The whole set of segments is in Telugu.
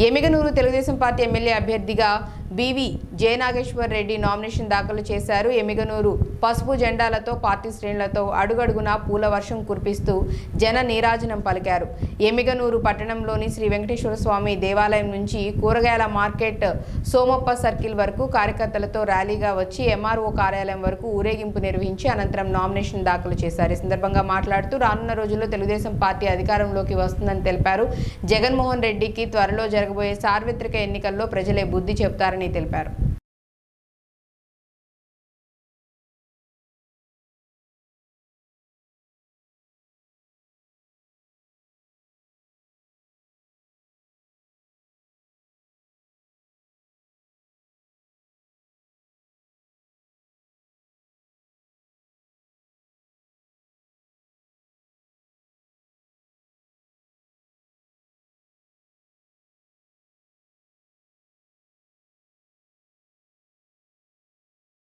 ఎమిగనూరు తెలుగుదేశం పార్టీ ఎమ్మెల్యే అభ్యర్థిగా B V Jayanageshwar Reddy nomination దాఖలు చేశారు. ఎమిగనూరు పసుపు జెండాలతో పార్టీ శ్రేణులతో అడుగడుగునా పూల వర్షం కురిపిస్తూ జన నీరాజనం పలికారు. ఎమిగనూరు పట్టణంలోని శ్రీ వెంకటేశ్వర స్వామి దేవాలయం నుంచి కూరగాయల మార్కెట్ సోమప్ప సర్కిల్ వరకు కార్యకర్తలతో ర్యాలీగా వచ్చి ఎంఆర్ఓ కార్యాలయం వరకు ఊరేగింపు నిర్వహించి అనంతరం నామినేషన్ దాఖలు చేశారు. ఈ సందర్భంగా మాట్లాడుతూ రానున్న రోజుల్లో తెలుగుదేశం పార్టీ అధికారంలోకి వస్తుందని తెలిపారు. జగన్మోహన్ రెడ్డికి త్వరలో జరగబోయే సార్వత్రిక ఎన్నికల్లో ప్రజలే బుద్ధి చెబుతారని తెలిపారు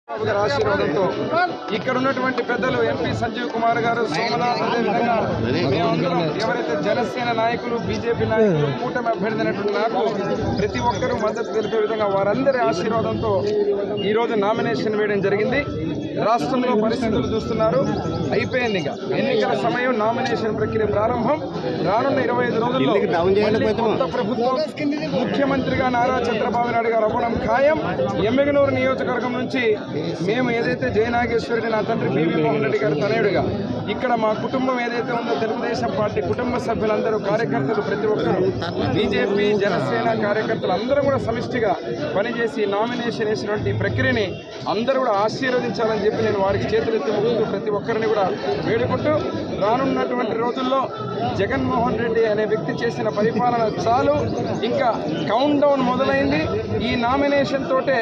గారి ఆశీర్వాదంతో ఇక్కడ ఉన్నటువంటి పెద్దలు ఎంపీ సంజీవ్ కుమార్ గారు సోమనాథ్ అదేవిధంగా మేమందరం ఎవరైతే జనసేన నాయకులు బీజేపీ నాయకులు కూటమి అభ్యర్థి అయినటువంటి నాకు ప్రతి ఒక్కరూ మద్దతు తెలిపే విధంగా వారందరి ఆశీర్వాదంతో ఈ రోజు నామినేషన్ వేయడం జరిగింది. రాష్ట్రంలో పరిస్థితులు చూస్తున్నారు. అయిపోయింది ఇక. ఎన్నికల సమయం నామినేషన్ ప్రక్రియ ప్రారంభం. రానున్న ఇరవై ఐదు రోజుల్లో కొత్త ప్రభుత్వం ముఖ్యమంత్రిగా నారా చంద్రబాబు నాయుడు గారు అవ్వడం ఖాయం. ఎమ్మెగనూరు నియోజకవర్గం నుంచి మేము ఏదైతే జయనాగేశ్వరుడి నా తండ్రి బీవీ మోహన్ రెడ్డి గారి తనయుడుగా ఇక్కడ మా కుటుంబం ఏదైతే ఉందో తెలుగుదేశం పార్టీ కుటుంబ సభ్యులందరూ కార్యకర్తలు ప్రతి ఒక్కరు బీజేపీ జనసేన కార్యకర్తలు అందరూ కూడా సమిష్టిగా పనిచేసి నామినేషన్ వేసినటువంటి ప్రక్రియని అందరూ కూడా ఆశీర్వదించాలని చెప్పి నేను వారికి చేతులెత్తి మొక్కుతూ ప్రతి ఒక్కరిని కూడా వేడుకుంటూ రానున్నటువంటి రోజుల్లో జగన్మోహన్ రెడ్డి అనే వ్యక్తి చేసిన పరిపాలన చాలు. ఇంకా కౌంట్ డౌన్ మొదలైంది. ఈ నామినేషన్ తోటే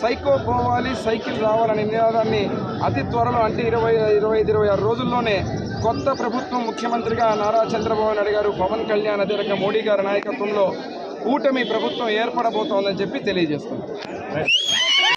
సైకో పోవాలి సైకిల్ రావాలనే నినాదాన్ని అతి త్వరలో అంటే ఇరవై ఇరవై ఐదు ఇరవై ఆరు రోజుల్లోనే కొత్త ప్రభుత్వం ముఖ్యమంత్రిగా నారా చంద్రబాబు నాయుడు గారు పవన్ కళ్యాణ్ అదే రకంగా మోడీ గారి నాయకత్వంలో కూటమి ప్రభుత్వం ఏర్పడబోతోందని చెప్పి తెలియజేస్తున్నారు